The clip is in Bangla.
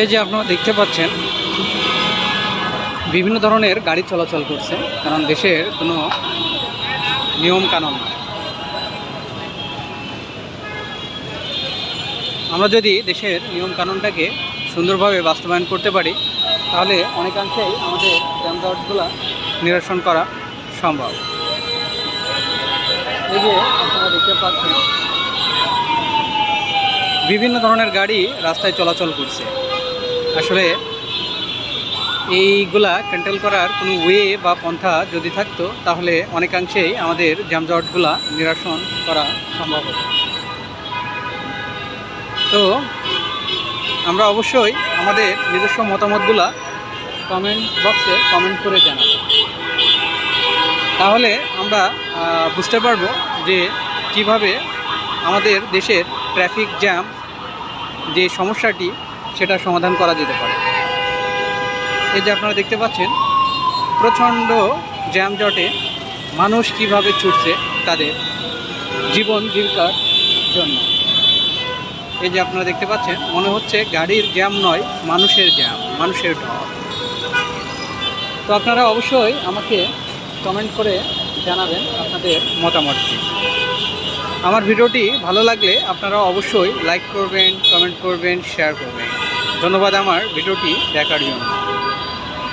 এই যে আপনারা দেখতে পাচ্ছেন, বিভিন্ন ধরনের গাড়ি চলাচল করছে, কারণ দেশের কোনো নিয়ম কানুন আমরা যদি দেশের নিয়ম কানুনটাকে সুন্দরভাবে বাস্তবায়ন করতে পারি, তাহলে অনেকাংশেই আমাদের যানজটগুলো নিরসন করা সম্ভব। এই যে আপনারা দেখতে পাচ্ছেন, বিভিন্ন ধরনের গাড়ি রাস্তায় চলাচল করছে। আসলে এইগুলা কন্ট্রোল করার কোনো ওয়ে বা পন্থা যদি থাকতো, তাহলে অনেকাংশেই আমাদের যানজটগুলা নিরসন করা সম্ভব হতো। তো আমরা অবশ্যই আমাদের নিজস্ব মতামতগুলা কমেন্ট বক্সে কমেন্ট করে জানাব। তাহলে আমরা বুঝতে পারব যে কীভাবে আমাদের দেশের ট্রাফিক জ্যাম যে সমস্যাটি সেটা সমাধান করা যেতে পারে। এই যে আপনারা দেখতে পাচ্ছেন, প্রচণ্ড জ্যামজটে মানুষ কীভাবে ছুটছে তাদের জীবন জীবিকার জন্য। এই যে আপনারা দেখতে পাচ্ছেন, মনে হচ্ছে গাড়ির জ্যাম নয়, মানুষের জ্যাম, মানুষের ঢল। তো আপনারা অবশ্যই আমাকে কমেন্ট করে জানাবেন আপনাদের মতামতটি আমার ভিডিওটি ভালো লাগলে আপনারা অবশ্যই লাইক করবেন কমেন্ট করবেন শেয়ার করবেন। ধন্যবাদ আমার ভিডিওটি দেখার জন্য।